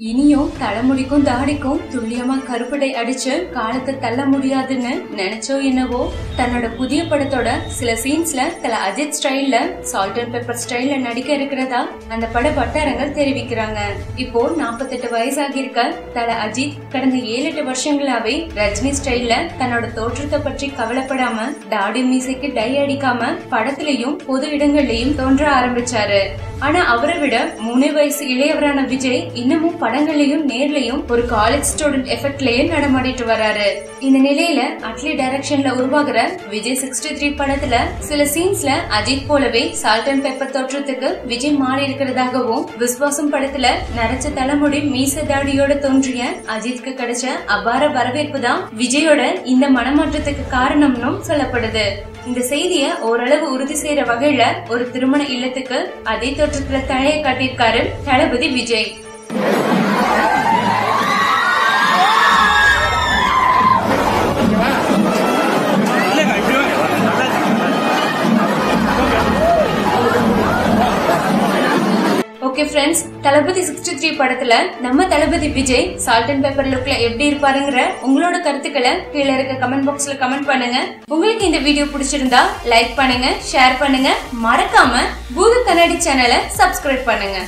இனியும் தலைமுடிக்கும் தாடிக்கும் துல்லியமா கருப்படை அடிச்சு காலத்தை தள்ள முடியாதுன்னு நினைச்சோ என்னவோ? தன்னோட புதிய படத்தோட சில சீன்ஸ்ல சில அஜித் ஸ்டைல்ல சால்ட் அண்ட் பெப்பர் ஸ்டைல்ல நடிக்க இருக்கிறதா? அந்த பட வட்டாரங்கள் தெரிவிக்கிறாங்க. இப்போ 48 வயசாகி இருக்க தல அஜித் கடந்த ஏழு எட்டு வருஷங்களாவே ரஜினி ஸ்டைல்ல தன்னோட தோற்றத்தை பற்றி கவலைப்படாம தாடி மீசைக்கு டை அடிக்காம படத்திலையும் பொது இடங்கள்லயும் தோன்ற ஆரம்பிச்சாரு. ஆனா அவரை விட மூணு வயசு இளையவரான விஜய் இன்னமும் படங்களையும் நேர்லயும் ஒரு காலேஜ் ஸ்டூடெண்ட் எஃபெக்ட்லயே நடமாடிட்டு வராரு. இந்த நிலையில அட்லி டைரக்ஷன்ல உருவாகிற விஜய் சிக்ஸ்டி த்ரீ படத்துல சில சீன்ஸ்ல அஜித் போலவே சால்ட் அண்ட் பெப்பர் தோற்றத்துக்கு விஜய் மாறி இருக்கிறதாகவும் விஸ்வாசம் படத்துல நரைச்ச தலைமுடி மீச தாடியோட தோன்றிய அஜித்க்கு கிடைச்ச அபார வரவேற்பு தான் விஜயோட இந்த மனமாற்றத்துக்கு காரணம்னும் சொல்லப்படுது. இந்த செய்திய ஓரளவு உறுதி செய்யற வகையில ஒரு திருமண இல்லத்துக்கு அதே તથા પ્રથાણે કટી કારણ થાળે બધી Vijay okay friends Thalapathy sixty three படத்துல நம்ம Thalapathy Vijay salt and pepper லுக்ல எப்படி இருப்பாருங்கிற உங்களோட கருத்துக்களை கீழே இருக்க கமெண்ட் பாக்ஸ்ல கமெண்ட் பண்ணுங்க. உங்களுக்கு இந்த வீடியோ பிடிச்சிருந்தா லைக் பண்ணுங்க ஷேர் பண்ணுங்க. மறக்காம பூத கண்ணாடி சேனலை சப்ஸ்கிரைப் பண்ணுங்க.